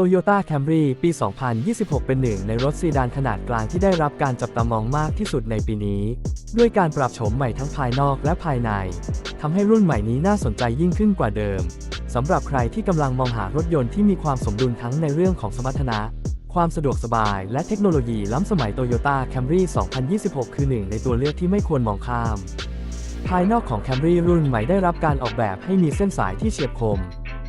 Toyota Camry ปี 2026 เป็นหนึ่งในรถซีดานขนาดกลางที่ได้รับการจับตามองมากที่สุดในปีนี้ ด้วยการปรับโฉมใหม่ทั้งภายนอกและภายใน ทำให้รุ่นใหม่นี้น่าสนใจยิ่งขึ้นกว่าเดิม สำหรับใครที่กำลังมองหารถยนต์ที่มีความสมดุลทั้งในเรื่องของสมรรถนะ ความสะดวกสบายและเทคโนโลยีล้ำสมัย Toyota Camry 2026 คือหนึ่งในตัวเลือกที่ไม่ควรมองข้าม ภายนอกของ Camry รุ่นใหม่ได้รับการออกแบบให้มีเส้นสายที่เฉียบคม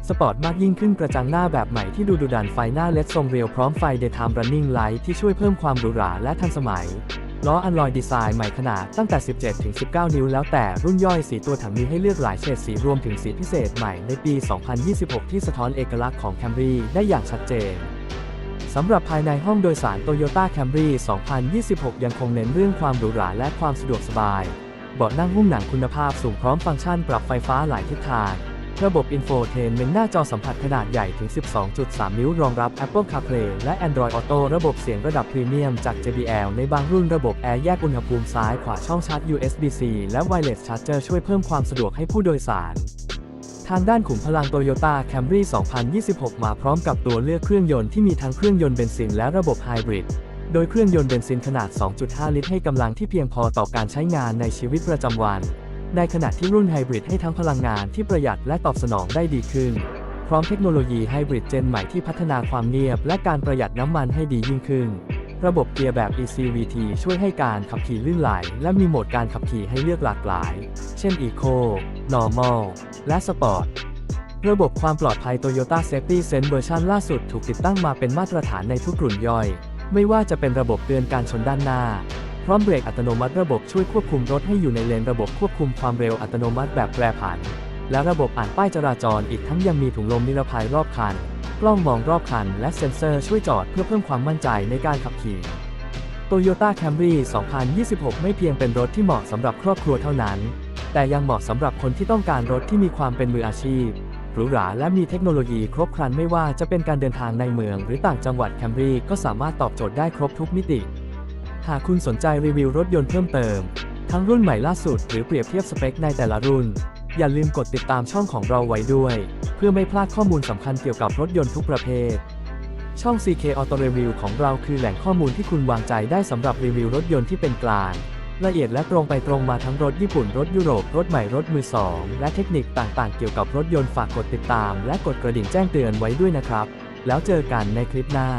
สปอร์ตมากยิ่งขึ้นกระจังหน้าแบบใหม่ที่ดูดุดันไฟหน้าเลดทรงเรียวพร้อมไฟ Daytime Running Light ที่ช่วยเพิ่มความหรูหราและทันสมัย ล้ออันลอยดีไซน์ใหม่ขนาดตั้งแต่ 17ถึง19 นิ้วแล้วแต่รุ่นย่อยสีตัวถังมีให้เลือกหลายเฉดสีรวมถึงสีพิเศษใหม่ในปี 2026 ที่สะท้อนเอกลักษณ์ของ Camry ได้อย่างชัดเจนสำหรับภายในห้องโดยสาร Toyota Camry 2026 ยังคงเน้นเรื่องความหรูหราและความสะดวกสบาย เบาะนั่งหุ้มหนังคุณภาพสูงพร้อมฟังก์ชันปรับไฟฟ้าหลายทิศทาง ระบบ Infotainment หน้าจอสัมผัสขนาดใหญ่ถึง 12.3 นิ้ว รองรับ Apple CarPlay และ Android Auto ระบบเสียงระดับพรีเมียมจาก JBL ในบางรุ่นระบบแอร์แยกอุณหภูมิซ้ายขวาช่องชาร์จ USB-C และ Wireless Charger ช่วยเพิ่มความสะดวกให้ผู้โดยสาร ทางด้านขุมพลัง Toyota Camry 2026 มาพร้อมกับตัวเลือกเครื่องยนต์ที่มีทั้งเครื่องยนต์เบนซินและระบบไฮบริดโดยเครื่องยนต์เบนซินขนาด 2.5 ลิตรให้กำลังที่เพียงพอต่อการใช้งานในชีวิตประจำวัน ในขณะที่รุ่นไฮบริดให้ทั้งพลังงานที่ประหยัดและตอบสนองได้ดีขึ้น พร้อมเทคโนโลยีไฮบริดเจนใหม่ที่พัฒนาความเงียบ และการประหยัดน้ำมันให้ดียิ่งขึ้น ระบบเกียร์แบบ ECVT ช่วยให้การขับขี่ลื่นไหล และมีโหมดการขับขี่ให้เลือกหลากหลาย เช่น Eco Normal และ Sport ระบบความปลอดภัย Toyota Safety Sense เวอร์ชันล่าสุดถูกติดตั้งมาเป็นมาตรฐานในทุกรุ่นย่อย ไม่ว่าจะเป็นระบบเตือนการชนด้านหน้า พร้อมเบรกอัตโนมัติระบบช่วยควบคุมรถให้อยู่ในเลนระบบควบคุมความเร็วอัตโนมัติแบบแปรผัน และระบบอ่านป้ายจราจรอีกทั้งยังมีถุงลมนิรภัยรอบคัน กล้องมองรอบคัน และเซ็นเซอร์ช่วยจอดเพื่อเพิ่มความมั่นใจในการขับขี่ Toyota Camry 2026 ไม่เพียงเป็นรถที่เหมาะสำหรับครอบครัวเท่านั้น แต่ยังเหมาะสำหรับคนที่ต้องการรถที่มีความเป็นมืออาชีพหรูหราและมีเทคโนโลยีครบครันไม่ว่าจะเป็นการเดินทางในเมือง หรือต่างจังหวัด Camry ก็สามารถตอบโจทย์ได้ครบทุกมิติ หากคุณสนใจรีวิวรถยนต์เพิ่มเติม ทั้งรุ่นใหม่ล่าสุดหรือเปรียบเทียบสเปคในแต่ละรุ่น อย่าลืมกดติดตามช่องของเราไว้ด้วย เพื่อไม่พลาดข้อมูลสำคัญเกี่ยวกับรถยนต์ทุกประเภท ช่อง CK Auto Review ของเราคือแหล่งข้อมูลที่คุณวางใจได้สำหรับรีวิวรถยนต์ที่เป็นกลางละเอียดและตรงไปตรงมาทั้งรถญี่ปุ่นรถยุโรป รถใหม่รถมือสองและเทคนิคต่างๆ เกี่ยวกับรถยนต์ฝากกดติดตาม และกดกระดิ่งแจ้งเตือนไว้ด้วยนะครับ แล้วเจอกันในคลิปหน้า